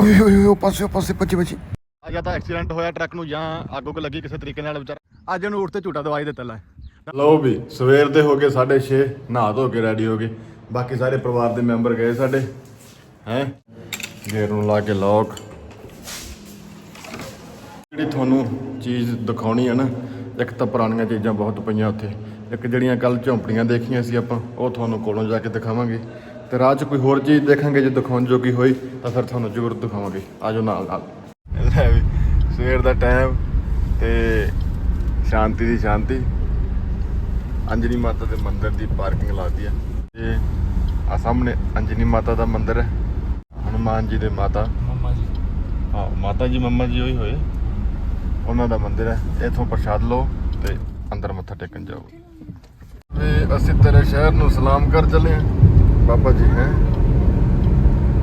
ਓਏ ਓਏ ਓਏ ਉਹ ਪਾਸੇ ਪਾਸੇ ਪੱਚੀ ਪੱਚੀ ਆ ਜਾਂ ਤਾਂ ਐਕਸੀਡੈਂਟ ਹੋਇਆ ਟਰੱਕ ਨੂੰ ਜਾਂ ਅੱਗੋਂ ਕੋ ਲੱਗੀ ਕਿਸੇ ਤਰੀਕੇ ਨਾਲ ਵਿਚਾਰਾ। ਅੱਜ ਉਹਨੂੰ ਉੱਠ ਤੇ ਝੂਟਾ ਦਵਾਈ ਦਿੱਤਾ ਲੈ। ਲਓ ਵੀ ਸਵੇਰ ਦੇ ਹੋ ਗਏ 6:30 ਨਹਾ ਧੋ ਕੇ ਰੈਡੀ ਹੋ ਗਏ। ਬਾਕੀ ਸਾਰੇ ਪਰਿਵਾਰ ਦੇ ਮੈਂਬਰ ਗਏ ਸਾਡੇ ਹੈ? ਗੇਟ ਨੂੰ ਲਾ ਕੇ ਲੋਕ ਜਿਹੜੀ ਤੁਹਾਨੂੰ ਚੀਜ਼ ਦਿਖਾਉਣੀ ਹੈ ਨਾ ਇੱਕ ਤਾਂ ਪੁਰਾਣੀਆਂ ਚੀਜ਼ਾਂ ਬਹੁਤ ਪਈਆਂ ਉੱਥੇ। ਇੱਕ ਜਿਹੜੀਆਂ ਕੱਲ ਝੌਂਪੜੀਆਂ ਦੇਖੀਆਂ ਸੀ ਆਪਾਂ ਉਹ ਤੁਹਾਨੂੰ ਕੋਲੋਂ ਜਾ ਕੇ ਦਿਖਾਵਾਂਗੇ। ਤੇ ਰਾਹ 'ਚ ਕੋਈ ਹੋਰ ਚੀਜ਼ ਦੇਖਾਂਗੇ ਜੇ ਦਿਖਾਉਣ ਜੋਗੀ ਹੋਈ ਤਾਂ ਫਿਰ ਤੁਹਾਨੂੰ ਜ਼ਰੂਰ ਦਿਖਾਵਾਂਗੇ। ਆਜੋ ਨਾਲ ਨਾਲ। ਲੈ ਵੀ ਸਵੇਰ ਦਾ ਟਾਈਮ ਤੇ ਸ਼ਾਂਤੀ ਦੀ ਸ਼ਾਂਤੀ। ਅੰਜਨੀ ਮਾਤਾ ਦੇ ਮੰਦਿਰ ਦੀ ਪਾਰਕਿੰਗ ਲਾਦੀ ਆ। ਤੇ ਆ ਸਾਹਮਣੇ ਅੰਜਨੀ ਮਾਤਾ ਦਾ ਮੰਦਿਰ ਹੈ। ਹਨੂਮਾਨ ਜੀ ਦੇ ਮਾਤਾ। ਮੰਮਾ ਜੀ। ਹਾਂ ਮਾਤਾ ਜੀ ਮੰਮਾ ਜੀ ਉਹੀ ਹੋਏ। ਉਹਨਾਂ ਦਾ ਮੰਦਿਰ ਹੈ। ਇੱਥੋਂ ਪ੍ਰਸ਼ਾਦ ਲਓ ਤੇ ਅੰਦਰ ਮੱਥਾ ਟੇਕਣ ਜਾਓ। ਤੇ ਅਸੀਂ ਤੇਰੇ ਸ਼ਹਿਰ ਨੂੰ ਸਲਾਮ ਕਰ ਚੱਲੇ ਹਾਂ। ਬਾਬਾ ਜੀ ਹੈ।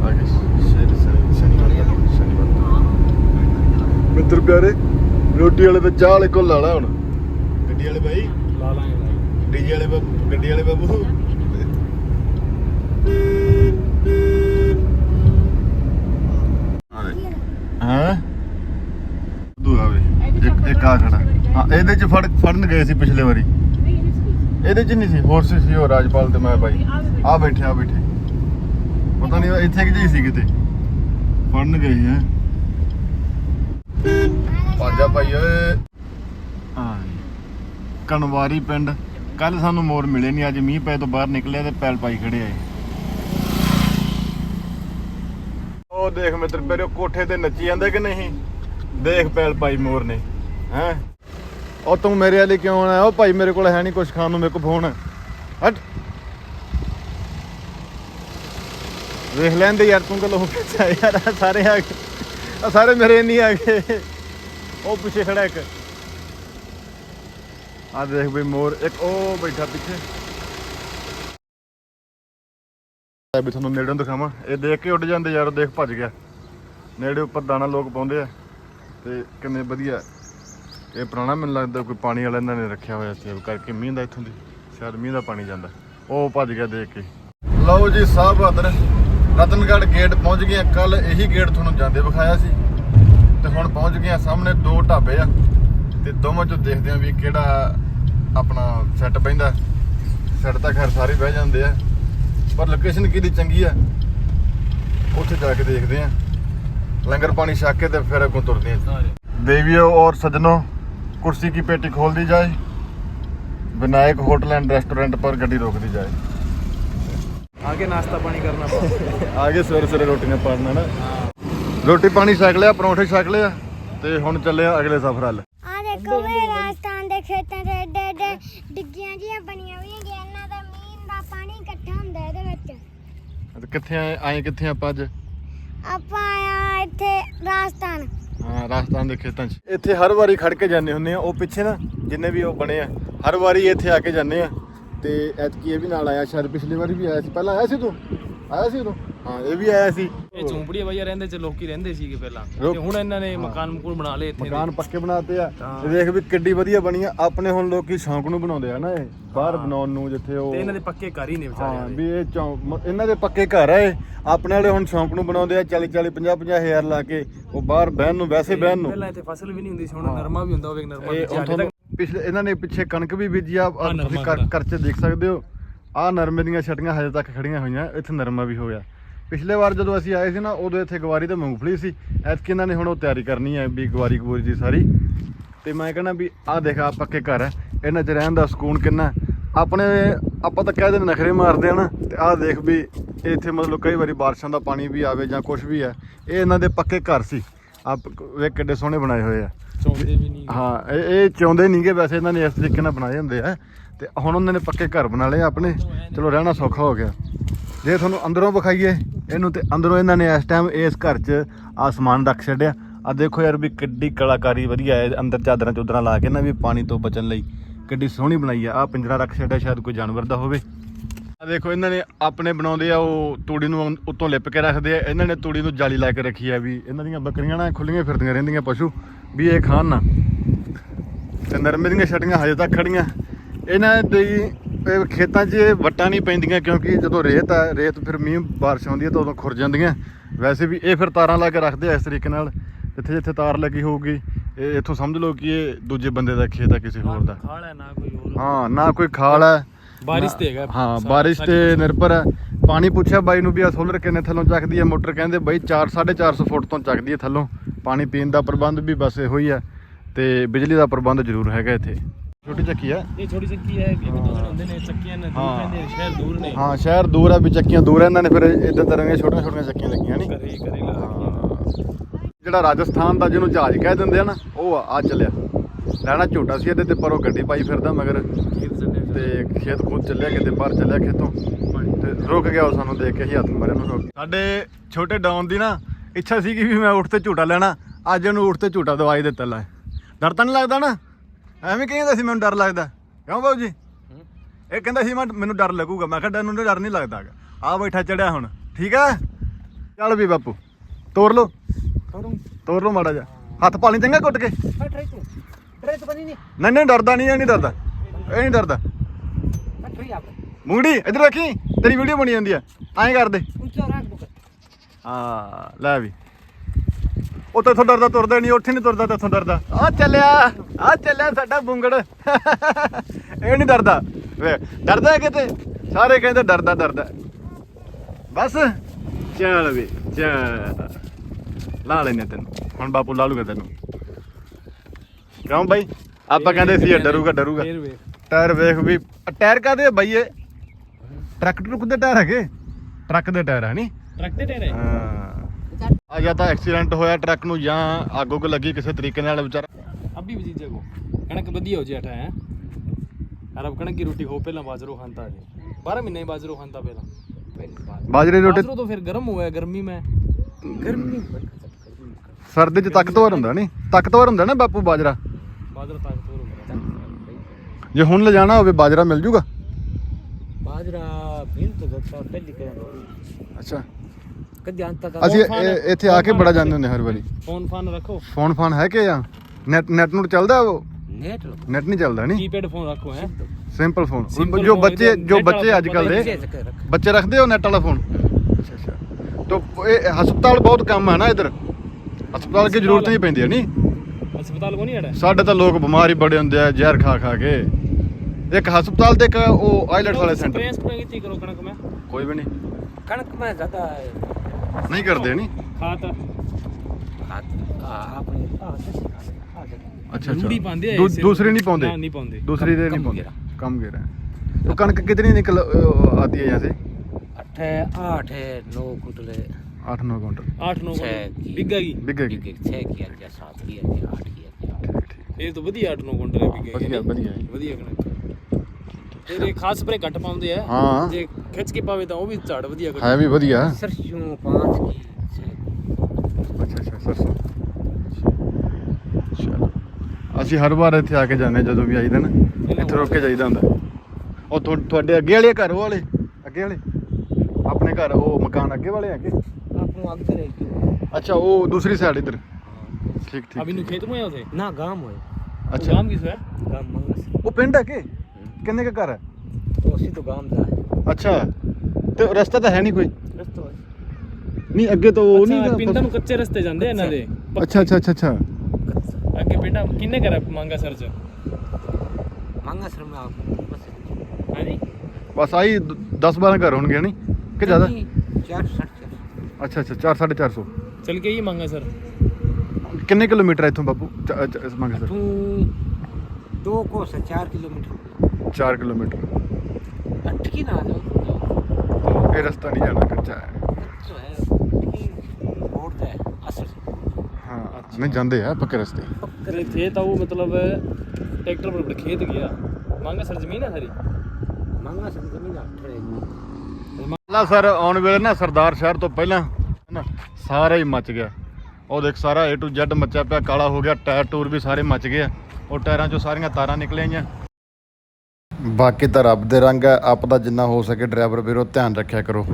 ਆਗੇ ਸ਼ੇਰ ਸ਼ਨੀ ਸ਼ਨੀਵਾਰ ਸ਼ਨੀਵਾਰ ਮਿੱਤਰ ਪਿਆਰੇ ਰੋਟੀ ਵਾਲੇ ਤੇ ਚਾਹ ਵਾਲੇ ਕੋਲ ਲਾਣਾ ਹੁਣ। ਗੱਡੀ ਵਾਲੇ ਬਾਈ? ਲਾ ਲਾਂਗੇ ਲਾਈ ਡੀਜੇ ਵਾਲੇ ਬਾਬੂ ਗੱਡੀ ਵਾਲੇ ਬਾਬੂ? ਹਾਂ? ਦੂਆ ਵੇ ਇੱਕ ਇੱਕ ਆ ਖੜਾ। ਹਾਂ ਇਹਦੇ ਚ ਫੜ ਫੜਨ ਗਏ ਸੀ ਪਿਛਲੇ ਵਾਰੀ। ਇਹਦੇ ਚ ਨਹੀਂ ਸੀ ਹੋਰ ਸੀ ਸੀ ਉਹ ਰਾਜਪਾਲ ਤੇ ਮੈਂ ਬਾਈ। ਆ ਬੈਠੇ ਆ ਬੈਠੇ। ਪਤਾ ਨਹੀਂ ਇੱਥੇ ਕਿ ਜੀ ਸੀ ਕਿਤੇ। ਫੜਨ ਗਏ ਹੈ ਭਾਜਾ ਭਾਈ ਓਏ। ਹਾਂ ਕਨਵਾਰੀ ਪਿੰਡ। ਕੱਲ ਸਾਨੂੰ ਮੋਰ ਮਿਲੇ ਨਹੀਂ ਅੱਜ ਮੀਂਹ ਪਏ ਤੋਂ ਬਾਹਰ ਨਿਕਲਿਆ ਤੇ ਪੈਲ ਪਾਈ ਖੜੇ ਆਏ। ਉਹ ਦੇਖ ਮਿੱਤਰ ਮੇਰੇ ਕੋਠੇ ਤੇ ਨੱਚੀ ਜਾਂਦੇ ਕਿ ਨਹੀਂ? ਦੇਖ ਪੈਲ ਪਾਈ ਮੋਰ ਨੇ ਹੈ? ਉਹ ਤੂੰ ਮੇਰੇ ਵਾਲੇ ਕਿਉਂ ਆਇਆ ਉਹ ਭਾਈ ਮੇਰੇ ਕੋਲ ਹੈ ਨਹੀਂ ਕੁਝ ਖਾਣ ਨੂੰ, ਮੇਰੇ ਕੋਲ ਫੋਨ ਹੈ। ਹਟ। ਵੇਖ ਲੈਂਦੇ ਯਾਰ, ਤੂੰ ਗੱਲ ਹੋ ਯਾਰ, ਆਹ ਸਾਰੇ ਆ ਗਏ। ਸਾਰੇ ਮੇਰੇ ਨਹੀਂ ਆ ਗਏ। ਉਹ ਪਿੱਛੇ ਖੜਾ ਇੱਕ। ਆ ਦੇਖ ਬਈ ਮੋਰ, ਇੱਕ ਉਹ ਬੈਠਾ ਪਿੱਛੇ। ਆ ਵੀ ਤੁਹਾਨੂੰ ਨੇੜੋਂ ਦਿਖਾਵਾਂ। ਇਹ ਦੇਖ ਕੇ ਉੱਡ ਜਾਂਦੇ ਯਾਰ ਦੇਖ ਭੱਜ ਗਿਆ। ਨੇੜੇ ਉੱਪਰ ਦਾਣਾ ਲੋਕ ਪਾਉਂਦੇ ਆ। ਤੇ ਕਿੰਨੇ ਵਧੀਆ। ਇਹ ਪੁਰਾਣਾ ਮੈਨੂੰ ਲੱਗਦਾ ਕੋਈ ਪਾਣੀ ਵਾਲਾ ਇਹਨਾਂ ਨੇ ਰੱਖਿਆ ਹੋਇਆ ਸੀ ਕਰਕੇ ਮੀਂਹ ਦਾ ਇੱਥੋਂ ਦੀ ਸ਼ਾਇਦ ਮੀਂਹ ਦਾ ਪਾਣੀ ਜਾਂਦਾ। ਉਹ ਭੱਜ ਗਿਆ ਦੇਖ ਕੇ। ਲਓ ਜੀ ਸਾਹਿਬ ਬਹਾਦਰ ਰਤਨਗੜ ਗੇਟ ਪਹੁੰਚ ਗਏ ਕੱਲ ਇਹੀ ਗੇਟ ਤੁਹਾਨੂੰ ਜਾਂਦੇ ਵਿਖਾਇਆ ਸੀ। ਤੇ ਹੁਣ ਪਹੁੰਚ ਗਏ ਸਾਹਮਣੇ ਦੋ ਢਾਬੇ ਆ। ਤੇ ਦੋਵਾਂ ਚੋਂ ਦੇਖਦੇ ਆ ਵੀ ਕਿਹੜਾ ਆਪਣਾ ਸੈੱਟ ਪੈਂਦਾ ਸੈੱਟ ਤਾਂ ਖੈਰ ਸਾਰੇ ਬਹਿ ਜਾਂਦੇ ਆ। ਪਰ ਲੋਕੇਸ਼ਨ ਕਿਹਦੀ ਚੰਗੀ ਆ ਉੱਥੇ ਜਾ ਕੇ ਦੇਖਦੇ ਆ। ਲੰਗਰ ਪਾਣੀ ਛੱਕ ਕੇ ਤੇ ਫਿਰ ਅੱਗੋਂ ਤੁਰਦੇ ਆ। ਦੇਵੀਓ ਔਰ ਸੱਜਣੋ कुर्सी की पेटी खोल दी जाए विनायक होटल एंड रेस्टोरेंट पर गड्डी रोक दी जाए आगे नाश्ता पानी करना पड़ता आगे सवेरे सवेरे रोटियां पाड़ना ना ਰੋਟੀ ਪਾਣੀ ਛਕ ਲਿਆ ਪਰੌਂਠੇ ਛਕ ਲਿਆ ਤੇ ਹੁਣ ਚੱਲੇ ਆ ਅਗਲੇ ਸਫ਼ਰ ਵੱਲ ਆ ਦੇਖੋ ਵੇ ਰਾਜਸਥਾਨ ਦੇ ਖੇਤਾਂ 'ਚ ਏਡੇ ਏਡੇ ਡਿੱਗੀਆਂ ਜੀਆਂ ਬਣੀਆਂ ਹੋਈਆਂ ਕਿ ਇਹਨਾਂ ਦਾ ਮੀਂਹ ਦਾ ਪਾਣੀ ਇਕੱਠਾ ਹੁੰਦਾ ਇਹਦੇ ਵਿੱਚ ਤੇ ਕਿੱਥੇ ਆਏ ਆਏ ਕਿੱਥੇ ਆਪਾਂ ਅੱਜ ਆਪਾਂ ਆਇਆ ਇੱਥੇ ਰਾਜਸਥਾਨ ਹਾਂ, ਰਾਜਸਥਾਨ ਦੇ ਖੇਤਾਂ 'ਚ। ਇੱਥੇ ਹਰ ਵਾਰੀ ਖੜ ਕੇ ਜਾਂਦੇ ਹੁੰਦੇ ਆ, ਉਹ ਪਿੱਛੇ ਨਾ ਜਿੰਨੇ ਵੀ ਉਹ ਬਣੇ ਆ, ਹਰ ਵਾਰੀ ਇੱਥੇ ਆ ਕੇ ਜਾਂਦੇ ਆ। ਤੇ ਐਤਕੀ ਇਹ ਵੀ ਨਾਲ ਆਇਆ ਸ਼ਾਇਦ, ਪਿਛਲੀ ਵਾਰੀ ਵੀ ਆਇਆ ਸੀ, ਪਹਿਲਾਂ ਆਇਆ ਸੀ ਤੂੰ? ਆਇਆ ਸੀ ਤੂੰ ਹਾਂ ਇਹ ਵੀ ਆਇਆ ਸੀ। ਇਹ ਝੂੰਪੜੀਆਂ ਬਈਆ ਰਹਿੰਦੇ ਚ ਲੋਕੀ ਰਹਿੰਦੇ ਸੀਗੇ ਪਹਿਲਾਂ। ਤੇ ਹੁਣ ਇਹਨਾਂ ਨੇ ਮਕਾਨ ਮਕੂਨ ਬਣਾ ਲਏ ਇੱਥੇ। ਮਕਾਨ ਪੱਕੇ ਬਣਾਤੇ ਆ। ਹਾਂ। ਤੇ ਦੇਖ ਵੀ ਕਿੱਡੀ ਵਧੀਆ ਬਣੀ ਆ। ਆਪਣੇ ਹੁਣ ਲੋਕੀ ਸ਼ੌਂਕ ਨੂੰ ਬਣਾਉਂਦੇ ਆ ਨਾ ਇਹ। ਬਾਹਰ ਬਣਾਉਣ ਨੂੰ ਜਿੱਥੇ ਉਹ ਤੇ ਇਹਨਾਂ ਦੇ ਪੱਕੇ ਘਰ ਹੀ ਨੇ ਹਾਂ ਵਿਚਾਰਿਆਂ ਦੇ। ਵੀ ਇਹ ਇਹਨਾਂ ਦੇ ਪੱਕੇ ਘਰ ਆ ਇਹ। ਆਪਣੇ ਵਾਲੇ ਹੁਣ ਸ਼ੌਂਕ ਨੂੰ ਬਣਾਉਂਦੇ ਆ। 40 40 50 50 ਹਜ਼ਾਰ ਲਾ ਕੇ ਉਹ ਬਾਹਰ ਬਹਿਣ ਨੂੰ ਵੈਸੇ ਬਹਿਣ ਨੂੰ। ਪਹਿਲਾਂ ਇੱਥੇ ਫਸਲ ਵੀ ਨਹੀਂ ਹੁੰਦੀ ਸੀ ਹੁਣ ਨਰਮਾ ਵੀ ਹੁੰਦਾ ਹੋਵੇ ਨਰਮਾ ਪਿਛਲੇ ਇਹਨਾਂ ਨੇ ਪਿੱਛੇ ਕਣਕ ਵੀ ਬੀਜੀ ਆ। ਤੁਸੀਂ ਕਰ ਖੜਾ। ਕਰ ਚ ਦੇਖ ਸਕਦੇ ਹੋ। ਆਹ ਨਰਮੇ ਦੀਆਂ ਛਟੀਆਂ ਹਜੇ ਤੱਕ ਖੜੀਆਂ ਹੋਈਆਂ ਇੱਥੇ ਨਰਮਾ ਵੀ ਹੋਇਆ। ਪਿਛਲੇ ਵਾਰ ਜਦੋਂ ਅਸੀਂ ਆਏ ਸੀ ਨਾ ਉਦੋਂ ਇੱਥੇ ਗਵਾਰੀ ਤੇ ਮੂੰਗਫਲੀ ਸੀ। ਐਤਕੀ ਇਹਨਾਂ ਨੇ ਹੁਣ ਉਹ ਤਿਆਰੀ ਕਰਨੀ ਹੈ ਵੀ ਗਵਾਰੀ ਗਵੂਰੀ ਦੀ ਸਾਰੀ। ਤੇ ਮੈਂ ਕਹਿੰਦਾ ਵੀ ਆਹ ਦੇਖ ਆ ਪੱਕੇ ਘਰ ਹੈ। ਇਹਨਾਂ 'ਚ ਰਹਿਣ ਦਾ ਸਕੂਨ ਕਿੰਨਾ ਆਪਣੇ ਆਪਾਂ ਤਾਂ ਕਹਿ ਦਿੰਦੇ ਨਖਰੇ ਮਾਰਦੇ ਆ ਨਾ। ਤੇ ਆਹ ਦੇਖ ਵੀ ਇੱਥੇ ਮਤਲਬ ਕਈ ਵਾਰੀ ਬਾਰਿਸ਼ਾਂ ਦਾ ਪਾਣੀ ਵੀ ਆਵੇ ਜਾਂ ਕੁਝ ਵੀ ਹੈ। ਇਹ ਇਹਨਾਂ ਦੇ ਪੱਕੇ ਘਰ ਸੀ। ਆਪ ਵੇਖ ਕਿੱਡੇ ਸੋਹਣੇ ਬਣਾਏ ਹੋਏ ਆ। ਚੌਂਦੇ ਵੀ ਨਹੀਂ ਹਾਂ ਇਹ ਇਹ ਚਾਹੁੰਦੇ ਨਹੀਂਗੇ ਵੈਸੇ ਇਹਨਾਂ ਨੇ ਇਸ ਤਰੀਕੇ ਨਾਲ ਬਣਾਏ ਹੁੰਦੇ ਆ। ਤੇ ਹੁਣ ਉਹਨਾਂ ਨੇ ਪੱਕੇ ਘਰ ਬਣਾ ਲਏ ਆਪਣੇ। ਚਲੋ ਰਹਿਣਾ ਸੌਖਾ ਹੋ ਗਿਆ। ਜੇ ਤੁਹਾਨੂੰ ਅੰਦਰੋਂ ਵਿਖਾਈਏ, ਇਹਨੂੰ ਤੇ ਅੰਦਰੋਂ ਇਹਨਾਂ ਨੇ ਇਸ ਟਾਈਮ ਇਸ ਘਰ 'ਚ ਆਸਮਾਨ ਰੱਖ ਛੱਡਿਆ। ਆ ਦੇਖੋ ਯਾਰ ਵੀ ਕਿੱਡੀ ਕਲਾਕਾਰੀ ਵਧੀਆ ਹੈ, ਅੰਦਰ ਚਾਦਰਾਂ ਚੁਦਰਾਂ ਲਾ ਕੇ ਨਾ ਵੀ ਪਾਣੀ ਤੋਂ ਬਚਣ ਲਈ। ਕਿੱਡੀ ਸੋਹਣੀ ਬਣਾਈ ਆ ਆ ਪਿੰਜਰਾ ਰੱਖ ਛੱਡਿਆ, ਸ਼ਾਇਦ ਕੋਈ ਜਾਨਵਰ ਦਾ ਹੋਵੇ। ਆ ਦੇਖੋ ਇਹਨਾਂ ਨੇ ਆਪਣੇ ਬਣਾਉਂਦੇ ਆ, ਉਹ ਤੂੜੀ ਨੂੰ ਉੱਤੋਂ ਲਿਪ ਕੇ ਰੱਖਦੇ ਆ। ਇਹਨਾਂ ਨੇ ਤੂੜੀ ਨੂੰ ਜਾਲੀ ਲਾ ਕੇ ਰੱਖੀ ਆ ਵੀ ਇਹਨਾਂ ਦੀਆਂ ਬੱਕਰੀਆਂ ਨਾ ਖੁੱਲੀਆਂ ਫਿਰਦੀਆਂ ਰਹਿੰਦੀਆਂ ਪਸ਼ੂ, ਵੀ ਇਹ ਖਾਣ ਨਾ। ਤੇ ਨਰਮੇ ਦੀਆਂ ਛਟੀਆਂ ਹਜੇ ਤੱਕ ਖੜੀਆਂ। ਇਹਨਾਂ ਦੇ ਖੇਤਾਂ 'ਚ ਵੱਟਾਂ ਨਹੀਂ ਪੈਂਦੀਆਂ ਕਿਉਂਕਿ ਜਦੋਂ ਰੇਤ ਆ ਰੇਤ ਫਿਰ ਮੀਂਹ ਬਾਰਿਸ਼ ਆਉਂਦੀ ਹੈ ਤਾਂ ਉਦੋਂ ਖੁਰ ਜਾਂਦੀਆਂ। ਵੈਸੇ ਵੀ ਇਹ ਫਿਰ ਤਾਰਾਂ ਲਾ ਕੇ ਰੱਖਦੇ ਆ ਇਸ ਤਰੀਕੇ ਨਾਲ। ਜਿੱਥੇ ਜਿੱਥੇ ਤਾਰ ਲੱਗੀ ਹੋਊਗੀ ਇਹ ਇੱਥੋਂ ਸਮਝ ਲਓ ਕਿ ਇਹ ਦੂਜੇ ਬੰਦੇ ਦਾ ਖੇਤ ਆ ਕਿਸੇ ਹੋਰ ਦਾ। ਖਾਲ ਹੈ ਨਾ ਕੋਈ ਹੋਰ ਹਾਂ ਨਾ ਕੋਈ ਖਾਲ ਹੈ ਬਾਰਿਸ਼ ਤੇ ਹੈਗਾ। ਹਾਂ ਬਾਰਿਸ਼ ਤੇ। ਨਿਰਭਰ ਹੈ ਪਾਣੀ ਪੁੱਛਿਆ ਬਾਈ ਨੂੰ ਵੀ ਆ ਸੋਲਰ ਕਿੰਨੇ ਥੱਲੋਂ ਚੱਕਦੀ ਹੈ ਮੋਟਰ ਕਹਿੰਦੇ ਬਾਈ 4 450 ਫੁੱਟ ਤੋਂ ਚੱਕਦੀ ਹੈ ਥੱਲੋਂ। ਪਾਣੀ ਪੀਣ ਦਾ ਪ੍ਰਬੰਧ ਵੀ ਬਸ ਇਹੋ ਹੀ ਹੈ ਤੇ ਬਿਜਲੀ ਦਾ ਪ੍ਰਬੰਧ ਜ਼ਰੂਰ ਹੈਗਾ ਇੱਥੇ। ਛੋਟੀ ਚੱਕੀ ਆ ਇਹ ਛੋਟੀ ਚੱਕੀ ਹੈ ਇੱਕ ਦੋ ਜਣੇ ਹੁੰਦੇ ਨੇ ਚੱਕੀਆਂ ਨੇ ਦੂਰ ਹਾਂ। ਪੈਂਦੇ ਨੇ ਸ਼ਹਿਰ ਦੂਰ ਨੇ। ਹਾਂ ਸ਼ਹਿਰ ਦੂਰ ਆ ਵੀ ਚੱਕੀਆਂ ਦੂਰ ਇਹਨਾਂ ਨੇ ਫਿਰ ਇਦਾਂ ਤਰ੍ਹਾਂ ਦੀਆਂ ਛੋਟੀਆਂ ਛੋਟੀਆਂ ਚੱਕੀਆਂ ਲੱਗੀਆਂ ਨਹੀਂ ਘਰੇ ਘਰੇ ਲਾ ਜਿਹੜਾ ਰਾਜਸਥਾਨ ਦਾ ਜਿਹਨੂੰ ਜਹਾਜ਼ ਕਹਿ ਦਿੰਦੇ ਆ ਨਾ ਉਹ ਆ ਆ ਚੱਲਿਆ। ਲੈਣਾ ਝੋਟਾ ਸੀ ਇਹਦੇ ਤੇ ਪਰ ਉਹ ਗੱਡੀ ਪਾਈ ਫਿਰਦਾ ਮਗਰ। ਖੇਤ ਚੱਲੇ ਤੇ ਖੇਤ ਖੂਤ ਚੱਲਿਆ ਕਿਤੇ ਬਾਹਰ ਚੱਲਿਆ ਖੇਤੋਂ। ਤੇ ਰੁਕ ਗਿਆ ਉਹ ਸਾਨੂੰ ਦੇਖ ਕੇ ਹੀ ਹੱਥ ਮਾਰਿਆ ਨੂੰ ਰੁਕ ਸਾਡੇ ਛੋਟੇ ਡਾਊਨ ਦੀ ਨਾ ਇੱਛਾ ਸੀ ਕਿ ਵੀ ਮੈਂ ਉੱਠ ਤੇ ਝੂਟਾ ਲੈਣਾ। ਅੱਜ ਉਹਨੂੰ ਉੱਠ ਤੇ ਝੂਟਾ ਦਵਾਈ ਦਿੱਤਾ ਲੈ। ਡਰ ਤਾਂ ਨਹੀਂ ਲੱਗਦਾ ਨਾ? ਐਵੇਂ ਕਹਿੰਦਾ ਸੀ ਮੈਨੂੰ ਡਰ ਲੱਗਦਾ। ਕਿਉਂ ਬਾਬੂ ਜੀ? ਇਹ ਕਹਿੰਦਾ ਸੀ ਮੈਂ ਮੈਨੂੰ ਡਰ ਲੱਗੂਗਾ। ਮੈਂ ਕਿਹਾ ਡਰ ਡਰ ਨਹੀਂ ਲੱਗਦਾ ਆ ਬੈਠਾ ਚੜਿਆ ਹੁਣ। ਠੀਕ ਆ ਚੱਲ ਵੀ ਬਾਪੂ। ਤੋਰ ਲੋ ਤੋਰ। ਲੋ ਮਾੜਾ ਜਾ ਹੱਥ ਪਾ ਲਈ ਚੰਗਾ ਕੁੱਟ ਕੇ। ਨਹੀਂ। ਨਹੀਂ ਡਰਦਾ ਨਹੀਂ ਇਹ ਨਹੀਂ ਡਰਦਾ। ਇਹ ਨਹੀਂ ਡਰਦਾ। ਮੂੰਗੜੀ ਇੱਧਰ ਵੇਖੀ? ਤੇਰੀ ਵੀਡੀਓ ਬਣੀ ਜਾਂਦੀ ਆ ਐਂ ਕਰ ਦੇ। ਹਾਂ ਲੈ ਵੀ। ਉਹ ਤਾਂ ਡਰਦਾ ਤੁਰਦਾ ਨਹੀਂ ਉੱਥੇ ਨਹੀਂ ਤੁਰਦਾ ਤੇਥੋਂ ਡਰਦਾ। ਆ ਚੱਲਿਆ ਆ ਚੱਲਿਆ ਸਾਡਾ ਬੁੰਗੜ। ਇਹ ਨਹੀਂ ਡਰਦਾ। ਵੇ ਡਰਦਾ ਹੈ ਕਿਤੇ? ਸਾਰੇ ਕਹਿੰਦੇ ਡਰਦਾ ਡਰਦਾ। ਬਸ। ਚੱਲ ਵੀ ਚੱਲ। ਲਾ ਲੈਨੇ ਤੈਨੂੰ। ਹੁਣ ਬਾਪੂ ਲਾ ਲੂਗਾ ਤੈਨੂੰ। ਕਿਉਂ ਬਾਈ? ਆਪਾਂ ਕਹਿੰਦੇ ਸੀ ਇਹ ਡਰੂਗਾ ਡਰੂਗਾ। ਫੇਰ ਵੇਖ। ਟਾਇਰ ਵੇਖ ਵੀ ਟਾਇਰ ਕਾਦੇ ਬਾਈ ਇਹ? ਟਰੱਕ ਟਰੁੱਕ ਦੇ ਟਾਇਰ ਹੈਗੇ? ਟਰੱਕ ਦੇ ਟਾਇਰ ਹੈ ਨਹੀਂ? ਟਰੱਕ ਤੇ ਟੇਰੇ ਹਾਂ। ਆ ਜਾਂ ਤਾਂ ਐਕਸੀਡੈਂਟ ਹੋਇਆ ਟਰੱਕ ਨੂੰ ਜਾਂ ਅੱਗ ਉੱਗ ਲੱਗੀ ਕਿਸੇ ਤਰੀਕੇ ਨਾਲ ਵਿਚਾਰਾ अभी भी जीजे को कणक ਵਧੀਆ ਹੋ ਜੇਠਾ ਹੈ ਅਰਬ ਕਣਕ ਦੀ ਰੋਟੀ ਹੋ ਪਹਿਲਾਂ ਬਾਜਰੋ ਖਾਂਦਾ ਹੈ 12 ਮਹੀਨੇ ਬਾਜਰੋ ਖਾਂਦਾ ਪਹਿਲਾਂ ਬਾਜਰੇ ਦੀ ਰੋਟੀ ਬਾਜਰੋ ਤਾਂ ਫਿਰ ਗਰਮ ਹੋਇਆ ਗਰਮੀ ਮੈਂ ਗਰਮੀ ਸਰਦੀ ਚ ਤਾਕਤਵਰ ਹੁੰਦਾ ਨਹੀਂ ਤਾਕਤਵਰ ਹੁੰਦਾ ਨਾ ਬਾਪੂ ਬਾਜਰਾ ਬਾਜਰਾ ਤਾਕਤਵਰ ਹੁੰਦਾ ਜੇ ਹੁਣ ਲਿਜਾਣਾ ਹੋਵੇ ਬਾਜਰਾ ਮਿਲ ਜੂਗਾ ਬਾਜਰਾ ਬਿਲ ਤੋਂ ਦਿੱਤਾ ਪਹਿਲੀ ਕਰਨ ਅੱਛਾ ਅਸੀਂ ਇਹ- ਇੱਥੇ ਆ ਕੇ ਬੜਾ ਜਾਂਦੇ ਹੁੰਦੇ ਹਰ ਵਾਰੀ। ਫੋਨ ਫਾਨ ਰੱਖੋ। ਫੋਨ ਫਾਨ ਹੈ ਕਿ ਜਾਂ ਨੈਟ ਨੈਟ ਨੂੰ ਚੱਲਦਾ ਉਹ? ਨੇਟ ਲੋ ਨੈਟ ਨਹੀਂ ਚੱਲਦਾ ਨਹੀਂ? ਕੀਪੈਡ ਫੋਨ ਰੱਖੋ ਹੈ। ਸਿੰਪਲ ਫੋਨ Simple ਜੋ phone ਬੱਚੇ ਇਹਦੇ ਜੋ net ਬੱਚੇ ਵਾਲਾ ਅੱਜ ਕੱਲ ਦੇ ਰੱਖ ਬੱਚੇ ਰੱਖਦੇ ਹੋ ਨੈਟ ਵਾਲਾ ਫੋਨ। ਅੱਛਾ ਅੱਛਾ। तो ਇਹ ਹਸਪਤਾਲ ਬਹੁਤ ਕੰਮ ਹੈ ਨਾ ਇਧਰ। ਹਸਪਤਾਲ ਦੀ ਜ਼ਰੂਰਤ ਨਹੀਂ ਪੈਂਦੀ ਹੈ ਨਹੀਂ? ਹਸਪਤਾਲ ਕੋ ਨਹੀਂ ਅੜਾ ਸਾਡੇ ਤਾਂ ਲੋਕ ਬਿਮਾਰ ਹੀ ਬੜੇ ਹੁੰਦੇ ਆ ਜ਼ਹਿਰ ਖਾ ਖਾ ਕੇ। ਇੱਕ ਹਸਪਤਾਲ ਤੇ ਇੱਕ ਉਹ ਆਈਲੈਟਸ ਵਾਲੇ ਸੈਂਟਰ। ਸਪਰੇਅ ਸਪਰੇਅ ਕੀਤੀ ਕਰੋ ਕਣਕ ਮੈਂ। ਕੋਈ ਵੀ ਨਹੀਂ। ਕਣਕ ਮੈਂ ਜ਼ਿਆਦਾ ਨਹੀਂ ਕਰਦੇ ਨਹੀਂ ਖਾਤ ਖਾਤ ਆ ਆਪਣੇ ਆ ਸਸੀ ਖਾ ਅੱਛਾ ਅੱਛਾ ਰੂੜੀ ਪਾਉਂਦੇ ਆ ਦੂ- ਇਸੇ- ਦੂਸਰੀ ਨਹੀਂ ਪਾਉਂਦੇ ਨਾ, ਨਹੀਂ ਪਾਉਂਦੇ। ਦੂਸਰੀ ਦੇ कम- ਨਹੀਂ कम ਪਾਉਂਦੇ गिरा। ਕਮ ਗਿਰਾ तो कणक कितनी निकल अ, आती है यहाँ से ਅੱਠ ਹੈ ਆਠ ਹੈ 9 ਕੁੰਟਲ आठ नौ क्विंटल 8 9 छह ਬਿੱਗਾ ਕੀ बिके की 6 ਕੀ ਜਾਂ 7 ਕੀ ਜਾਂ 8 ਕੀ ਜਾਂ ठीक ठीक ਇਹ ਤਾਂ ਵਧੀਆ 8 9 ਕੁਇੰਟਲ ਬਿੱਗਾ ਵਧੀਆ ਵਧੀਆ ਹੈ। ਵਧੀਆ ਕਣਕ ਇਹਦੇ ਖਾਸ ਸਪਰੇ ਘੱਟ ਪਾਉਂਦੇ ਆ ਹਾਂ। ਜੇ ਖਿੱਚ ਕੇ ਪਾਵੇ ਤਾਂ ਉਹ ਵੀ ਝਾੜ ਵਧੀਆ ਕੱਢੇ। है भी बढ़िया ਸਰਸੋਂ 5 ਕੀ ਛੇ। ਅੱਛਾ ਅੱਛਾ ਸਰਸੋਂ ਚਲੋ ਅਸੀਂ ਹਰ ਵਾਰ ਇੱਥੇ ਆ ਕੇ ਜਾਂਦੇ ਹਾਂ ਜਦੋਂ ਵੀ ਆਈਦਾ ਨਾ ਇੱਥੇ ਰੁਕ ਕੇ ਜਾਈਦਾ ਹੁੰਦਾ ਉਹ ਤੁਹਾ- ਤੁਹਾਡੇ ਅੱਗੇ ਵਾਲੇ ਘਰ ਉਹ ਵਾਲੇ ਅੱਗੇ ਵਾਲੇ ਆਪਣੇ ਘਰ ਉਹ ਮਕਾਨ ਅੱਗੇ ਵਾਲੇ ਹੈਗੇ ਆਪ ਨੂੰ ਅੱਗੇ ਰਹਿ ਗਈ ਅੱਛਾ ਉਹ ਦੂਸਰੀ ਸਾਈਡ ਇੱਧਰ ਠੀਕ ਠੀਕ ਅਭੀ ਨੂੰ ਠੀਕ। ਖੇਤ में उसे ਨਾ ਗਾਮ ਹੋਏ ਅੱਛਾ गांव किस है ਗਾਮ ਮੰਗਸ ਉਹ ਪਿੰਡ ਹੈ ਕਿ ਕਿੰਨੇ ਕੁ ਘਰ ਹੈ तो उसी तो गांव जा है ਅੱਛਾ ਤੇ ਉਹ ਰਸਤਾ ਤਾਂ ਹੈ ਨਹੀਂ ਕੋਈ रस्तो है ਨਹੀਂ ਅੱਗੇ ਤਾਂ ਉਹ ਅੱਛਾ ਨਹੀਂ ਪਿੰਡਾਂ ਨੂੰ ਕੱਚੇ ਰਸਤੇ ਜਾਂਦੇ ਆ ਇਹਨਾਂ ਦੇ ਅੱਛਾ ਅੱਛਾ ਅੱਛਾ ਅੱਛਾ ਅੱਗੇ ਪਿੰਡਾਂ ਕਿੰਨੇ ਘਰ ਮੰਗਾ ਸਰ ਚ ਮੰਗਸ में आप बस ਹਾਂਜੀ ਬਸ ਆਈ 10 12 ਘਰ ਹੋਣਗੇ ਨਹੀਂ ਕਿ ਜ਼ਿਆਦਾ चार साठ चार ਅੱਛਾ ਅੱਛਾ 4 450 ਚਲ ਕੇ ਹੀ ਮੰਗਾ ਸਰ ਕਿੰਨੇ ਕਿਲੋਮੀਟਰ ਹੈ ਇੱਥੋਂ ਬਾਪੂ ਚ- ਚ- ਮੰਗ ਸਰ तू दो को से चार किलोमीटर 4 ਕਿਲੋਮੀਟਰ अटकी ना आ जाओ ਇਹ ਰਸਤਾ ਨਹੀਂ ਜਾਣਾ ਕੱਚਾ ਹੈ तो है अटकी रोड है असर ਹਾਂ ਨਹੀਂ ਜਾਂਦੇ ਆ ਪੱਕੇ ਰਸਤੇ ਤੇ ਥੇ ਤਾਂ ਉਹ ਮਤਲਬ ट्रैक्टर पर खेत गया ਮੰਗਾ ਸਰ ਜ਼ਮੀਨ ਹੈ ਸਾਰੀ मंगा से जमीन अठ रहेगी ਲਾ ਸਰ ਆਉਣ ਵੇਲੇ ਨਾ ਸਰਦਾਰ ਸ਼ਹਿਰ ਤੋਂ ਪਹਿਲਾਂ ਨਾ ਸਾਰਾ ਹੀ ਮੱਚ ਗਿਆ ਉਹ ਦੇਖ ਸਾਰਾ A to Z ਮੱਚਿਆ ਪਿਆ ਕਾਲਾ ਹੋ ਗਿਆ ਟਾਇਰ ਟੂਰ ਵੀ ਸਾਰੇ ਮੱਚ ਗਏ ਆ ਉਹ ਟਾਇਰਾਂ ਚੋਂ ਸਾਰੀਆਂ ਤਾਰਾਂ ਨਿਕਲ ਆਈਆਂ ਬਾਕੀ ਤਾਂ ਰੱਬ ਦੇ ਰੰਗ ਹੈ, ਆਪ ਦਾ ਜਿੰਨਾ ਹੋ ਸਕੇ ਡਰਾਈਵਰ ਵੀਰੋ, ਧਿਆਨ ਰੱਖਿਆ ਕਰੋ।